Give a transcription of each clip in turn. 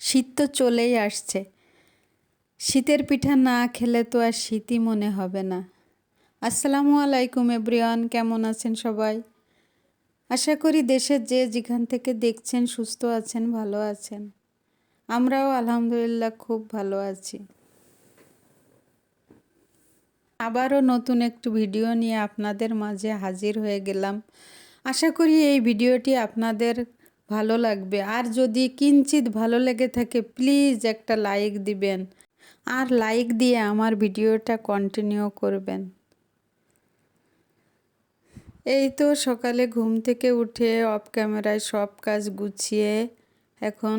শীত তো চলেই আসছে। শীতের পিঠা না খেলে তো আর শীতই মনে হবে না। আসসালামু আলাইকুম এব্রিয়ান কেমন আছেন সবাই? আশা করি দেশের যে যেখান থেকে দেখছেন সুস্থ আছেন, ভালো আছেন। আমরাও আলহামদুলিল্লাহ খুব ভালো আছি। আবারও নতুন একটু ভিডিও নিয়ে আপনাদের মাঝে হাজির হয়ে গেলাম। আশা করি এই ভিডিওটি আপনাদের ভালো লাগবে। আর যদি কিঞ্চিত ভালো লেগে থাকে প্লিজ একটা লাইক দিবেন। আর লাইক দিয়ে আমার ভিডিওটা কন্টিনিউ করবেন। এই তো সকালে ঘুম থেকে উঠে অফ ক্যামেরায় সব কাজ গুছিয়ে এখন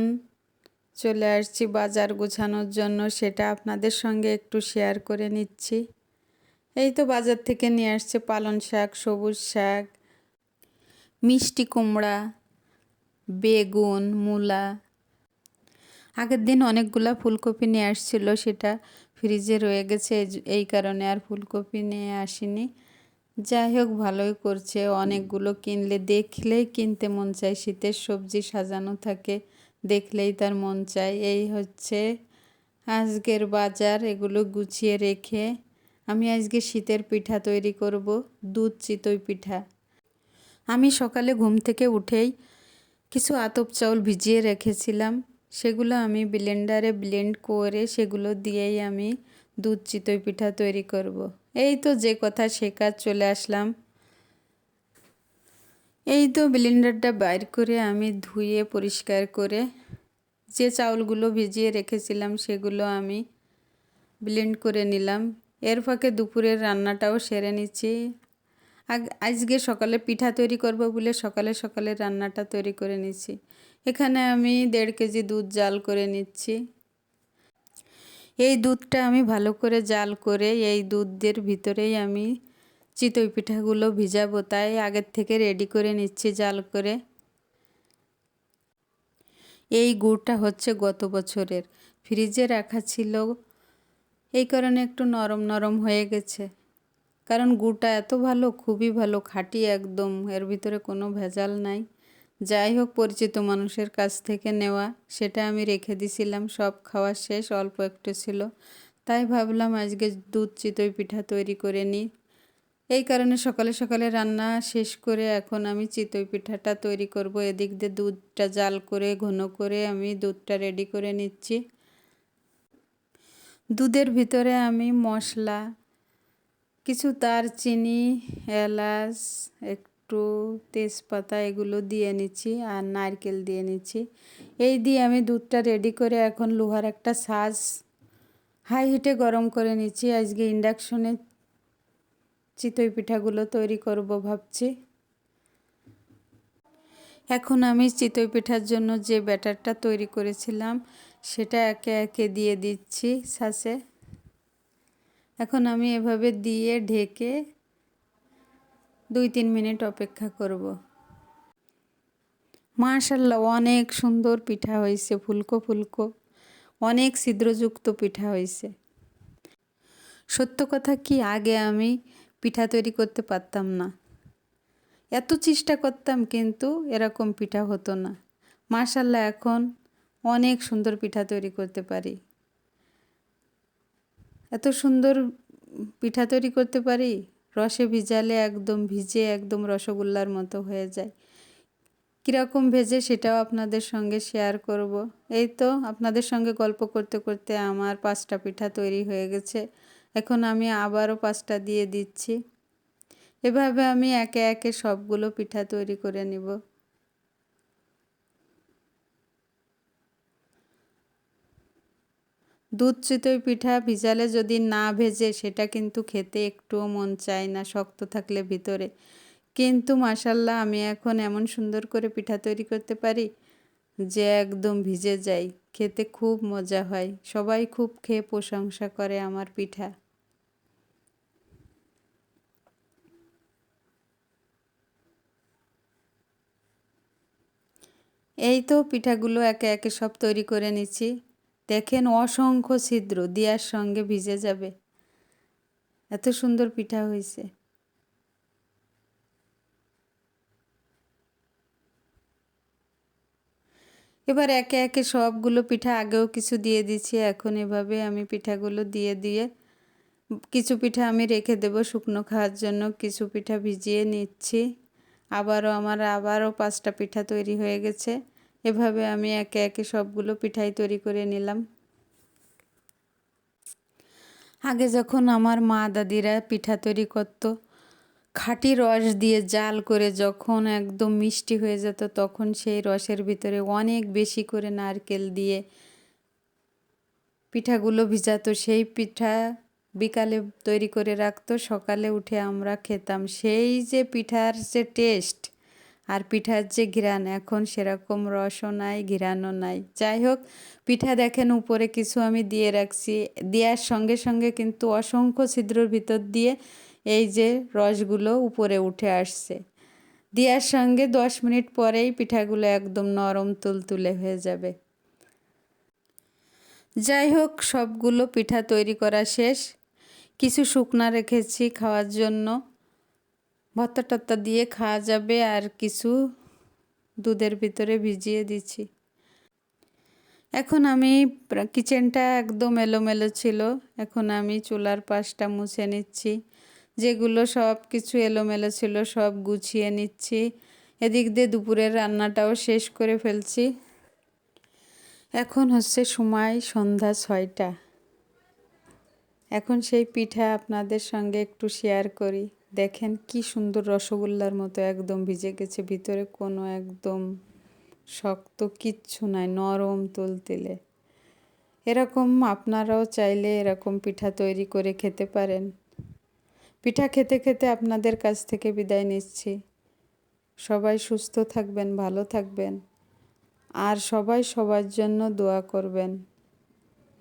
চলে আসছি বাজার গোছানোর জন্য। সেটা আপনাদের সঙ্গে একটু শেয়ার করে নিচ্ছি। এই তো বাজার থেকে নিয়ে আসছে পালন শাক, সবুজ শাক, মিষ্টি কুমড়া। বেগুন, মূলা। আগের দিন অনেকগুলা ফুলকপি নিয়ে আসছিল, সেটা ফ্রিজে রয়ে গেছে, এই কারণে আর ফুলকপি নিয়ে আসিনি। যাই হোক, ভালোই করছে। অনেকগুলো কিনলে দেখলেই কিনতে মন চায়। শীতের সবজি সাজানো থাকে, দেখলেই তার মন চায়। এই হচ্ছে আজকের বাজার, এগুলো গুছিয়ে রেখে আমি আজকে শীতের পিঠা তৈরি করব, দুধ চিতই পিঠা। আমি সকালে ঘুম থেকে উঠেই কিছু আতপ চাউল ভিজিয়ে রেখেছিলাম। সেগুলো আমি ব্লেন্ডারে ব্লেন্ড করে সেগুলো দিয়েই আমি দুধ চিতই পিঠা তৈরি করব। এই তো যে কথা, সে কাজ চলে আসলাম। এই তো ব্লেন্ডারটা বাইর করে আমি ধুয়ে পরিষ্কার করে যে চাউলগুলো ভিজিয়ে রেখেছিলাম, সেগুলো আমি ব্লেন্ড করে নিলাম। এর ফাঁকে দুপুরের রান্নাটাও সেরে নিচ্ছি। আজকে সকালে পিঠা তৈরি করব বলে সকালে সকালে রান্নাটা তৈরি করে নিচ্ছি এখানে আমি দেড় কেজি দুধ জাল করে নিচ্ছি। এই দুধটা আমি ভালো করে জাল করে এই দুধের ভিতরেই আমি চিতই পিঠাগুলো ভিজাবো, তাই আগের থেকে রেডি করে নিচ্ছি জাল করে। এই গুড়টা হচ্ছে গত বছরের। ফ্রিজে রাখা ছিল। এই কারণে একটু নরম নরম হয়ে গেছে। কারণ গুড়টা এত ভালো, খুবই ভালো, খাঁটি একদম, এর ভিতরে কোনো ভেজাল নাই। যাই হোক, পরিচিত মানুষের কাছ থেকে নেওয়া, সেটা আমি রেখে দিছিলাম, সব খাওয়া শেষ, অল্প একটু ছিল। তাই ভাবলাম আজকে দুধ চিতই পিঠা তৈরি করে নিই। এই কারণে সকালে সকালে রান্না শেষ করে এখন আমি চিতই পিঠাটা তৈরি করব। এদিক দিয়ে দুধটা জাল করে, ঘন করে আমি দুধটা রেডি করে নিচ্ছি। দুধের ভিতরে আমি মশলা কিছু তার চিনি, এলাচ, একটু তেজপাতা এগুলো দিয়ে নিচ্ছি আর নারকেল দিয়ে নিচ্ছি। এই দিয়ে আমি দুধটা রেডি করে এখন লোহার একটা সাজ হাই হিটে গরম করে নিচ্ছি। আজকে ইন্ডাকশনে চিতই পিঠাগুলো তৈরি করব ভাবছি। এখন আমি চিতই পিঠার জন্য যে ব্যাটারটা তৈরি করেছিলাম সেটা একে একে দিয়ে দিচ্ছি সাসে। এখন আমি এভাবে দিয়ে ঢেকে দুই তিন মিনিট অপেক্ষা করব। মাশাল্লাহ অনেক সুন্দর পিঠা হয়েছে, ফুলকো ফুলকো। অনেক ছিদ্রযুক্ত পিঠা হয়েছে। সত্য কথা কি, আগে আমি পিঠা তৈরি করতে পারতাম না। এত চেষ্টা করতাম, কিন্তু এরকম পিঠা হতো না। মাশাল্লাহ এখন অনেক সুন্দর পিঠা তৈরি করতে পারি। এত সুন্দর পিঠা তৈরি করতে পারি? রসে ভিজালে একদম ভিজে একদম রসগোল্লার মতো হয়ে যায়। কীরকম ভেজে সেটাও আপনাদের সঙ্গে শেয়ার করব। এই তো আপনাদের সঙ্গে গল্প করতে করতে আমার পাঁচটা পিঠা তৈরি হয়ে গেছে। এখন আমি আবারও পাঁচটা দিয়ে দিচ্ছি। এভাবে আমি একে একে সবগুলো পিঠা তৈরি করে নিব। দুধ চিতই পিঠা ভিজালে যদি না ভেজে, সেটা কিন্তু খেতে একটুও মন চায় না, শক্ত থাকলে ভিতরে। কিন্তু মাসাল্লাহ আমি এখন এমন সুন্দর করে পিঠা তৈরি করতে পারি যে একদম ভিজে যায়। খেতে খুব মজা হয়। সবাই খুব খেয়ে প্রশংসা করে আমার পিঠা। এই তো পিঠাগুলো একে একে সব তৈরি করে নিচ্ছি। দেখেন অসংখ্য ছিদ্র দিয়ার সঙ্গে ভিজে যাবে। এত সুন্দর পিঠা হয়েছে। এবার একে একে সবগুলো পিঠা আগেও কিছু দিয়ে দিচ্ছি, এখন এভাবে আমি পিঠাগুলো দিয়ে দিয়ে কিছু পিঠা আমি রেখে দেব শুকনো খাওয়ার জন্য, কিছু পিঠা ভিজিয়ে নিচ্ছি। আবারও আমার আবারও পাঁচটা পিঠা তৈরি হয়ে গেছে। এভাবে আমি একে একে সবগুলো পিঠাই তৈরি করে নিলাম। আগে যখন আমার মা দাদিরা পিঠা তৈরি করতো, খাঁটি রস দিয়ে জাল করে যখন একদম মিষ্টি হয়ে যেত, তখন সেই রসের ভিতরে অনেক বেশি করে নারকেল দিয়ে পিঠাগুলো ভিজাতো। সেই পিঠা বিকালে তৈরি করে রাখতো, সকালে উঠে আমরা খেতাম। সেই যে পিঠার যে টেস্ট আর পিঠার যে ঘিরান এখন সেরকম রসও নাই ঘিরানও নাই। যাই হোক, পিঠা দেখেন উপরে কিছু আমি দিয়ে রাখছি। দেওয়ার সঙ্গে সঙ্গে কিন্তু অসংখ্য ছিদ্রর ভিতর দিয়ে এই যে রসগুলো উপরে উঠে আসছে। দেওয়ার সঙ্গে দশ মিনিট পরেই পিঠাগুলো একদম নরম তুলতুলে হয়ে যাবে। যাই হোক, সবগুলো পিঠা তৈরি করা শেষ। কিছু শুকনা রেখেছি খাওয়ার জন্য। ভত্তা টত্তা দিয়ে খাওয়া যাবে আর কিছু দুধের ভিতরে ভিজিয়ে দিচ্ছি। এখন আমি কিচেনটা একদম এলোমেলো ছিল। এখন আমি চুলার পাশটা মুছে নিচ্ছি। যেগুলো সব কিছু এলোমেলো ছিল, সব গুছিয়ে নিচ্ছি। এদিক দিয়ে দুপুরের রান্নাটাও শেষ করে ফেলছি। এখন হচ্ছে সময় সন্ধ্যা ছয়টা। এখন সেই পিঠা আপনাদের সঙ্গে একটু শেয়ার করি। দেখেন কি সুন্দর রসগোল্লার মতো একদম ভিজে গেছে, ভিতরে কোনো একদম শক্ত কিচ্ছু নাই, নরম তুলতিলে। এরকম আপনারাও চাইলে এরকম পিঠা তৈরি করে খেতে পারেন। পিঠা খেতে খেতে আপনাদের কাছ থেকে বিদায় নিচ্ছি। সবাই সুস্থ থাকবেন, ভালো থাকবেন। আর সবাই সবার জন্য দোয়া করবেন।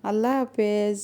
আল্লাহ হাফেজ।